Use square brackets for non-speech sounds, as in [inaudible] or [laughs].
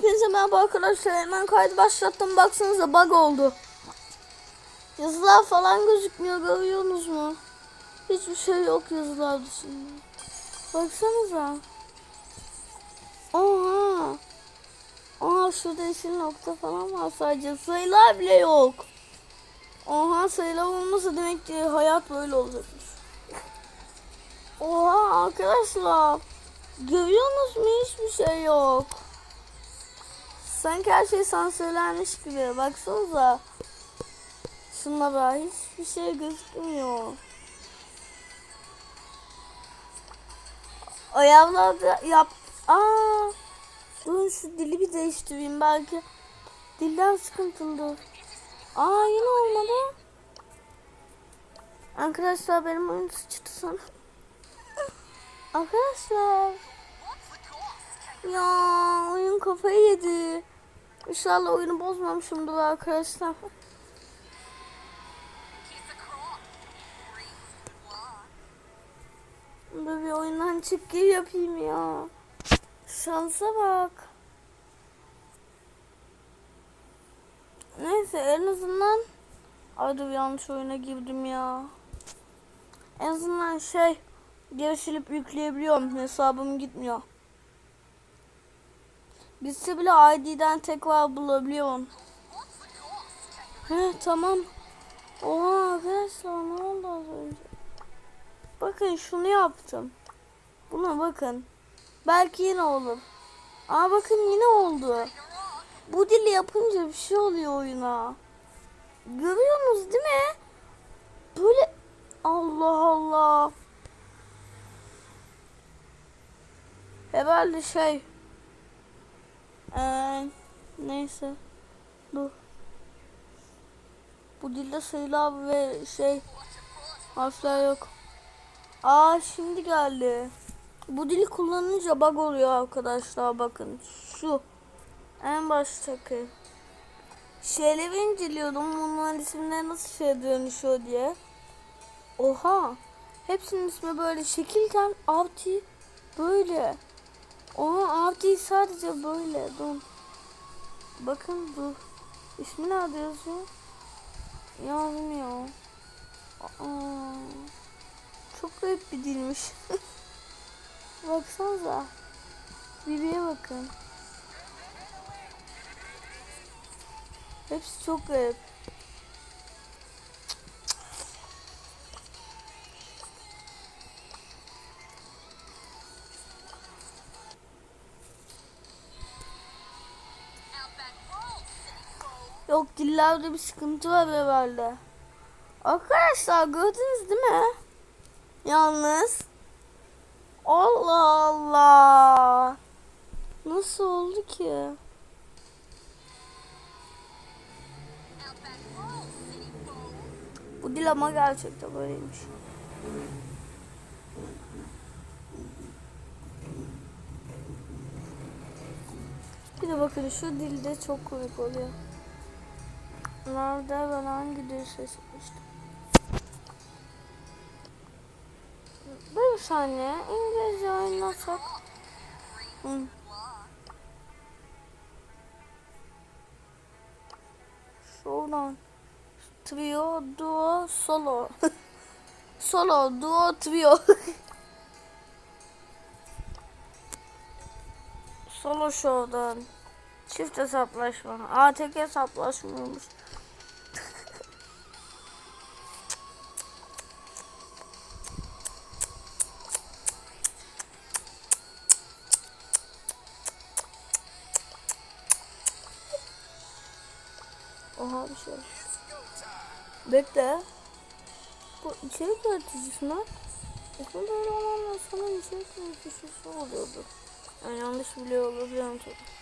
Hepinize merhaba arkadaşlar. Hemen kaydı başlattım. Baksanıza bug oldu. Yazılar falan gözükmüyor. Görüyorsunuz mu? Hiçbir şey yok yazılar dışında. Baksanıza. Oha. Oha şurada yeşil nokta falan var sadece. Sayılar bile yok. Oha sayılar olmasa demek ki hayat böyle olacakmış. Oha arkadaşlar. Görüyorsunuz mu hiçbir şey yok. Sanki her şey sansürlenmiş gibi. Baksanıza. Şunlara hiçbir şey gözükmüyor. Ayağlarda yap. Aa. Durun şu dili bir değiştireyim belki. Dilden sıkıntılı. Aa yine olmadı. Arkadaşlar benim oyun sıçtı sana. Arkadaşlar. Ya kafayı yedi. İnşallah oyunu bozmamışımdır arkadaşlar. Böyle bir oyundan çık yapayım ya. Şansa bak. Neyse en azından Ay dur yanlış oyuna girdim ya. En azından şey geri silip yükleyebiliyorum. Hesabım gitmiyor. Gitse bile ID'den tekrar bulabiliyorum. He tamam. Oha arkadaşlar ne oldu az önce? Bakın şunu yaptım. Buna bakın. Belki yine olur. Aa bakın yine oldu. Bu dili yapınca bir şey oluyor oyuna. Görüyorsunuz değil mi? Böyle Allah Allah. Herhalde şey ee, neyse. Dur. Bu dilde sayılar ve şey harfler yok. Aa şimdi geldi. Bu dili kullanınca bug oluyor arkadaşlar bakın. Şu en baştaki şeyleri inceliyordum. Bunların isimleri nasıl şey dönüşüyor diye. Oha. Hepsinin ismi böyle şekilken avti böyle. Oha avti sadece böyle. Dur. Bakın dur. İsmi nerede yazıyor? Yazmıyor. Aa, çok garip bir dilmiş. [laughs] Baksanıza. Bibiye bakın. Hepsi çok garip. Yok dillerde bir sıkıntı var herhalde. Arkadaşlar gördünüz değil mi? Yalnız. Allah Allah. Nasıl oldu ki? Bu dil ama gerçekten böyleymiş. Bir de bakın şu dilde çok komik oluyor. Nerede ben hangi dil seçmiştim? Bir saniye İngilizce oynasak. Hı. Şuradan. Trio, duo, solo. [laughs] solo, duo, trio. [laughs] solo show'dan. Çift hesaplaşma. Aa tek hesaplaşmıyormuş. Oha bir şey. Bekle. Bu içerik üreticisi mi? İsmi böyle olanlar sana içerik üreticisi oluyordu. Yani yanlış biliyor olabilirim tabii.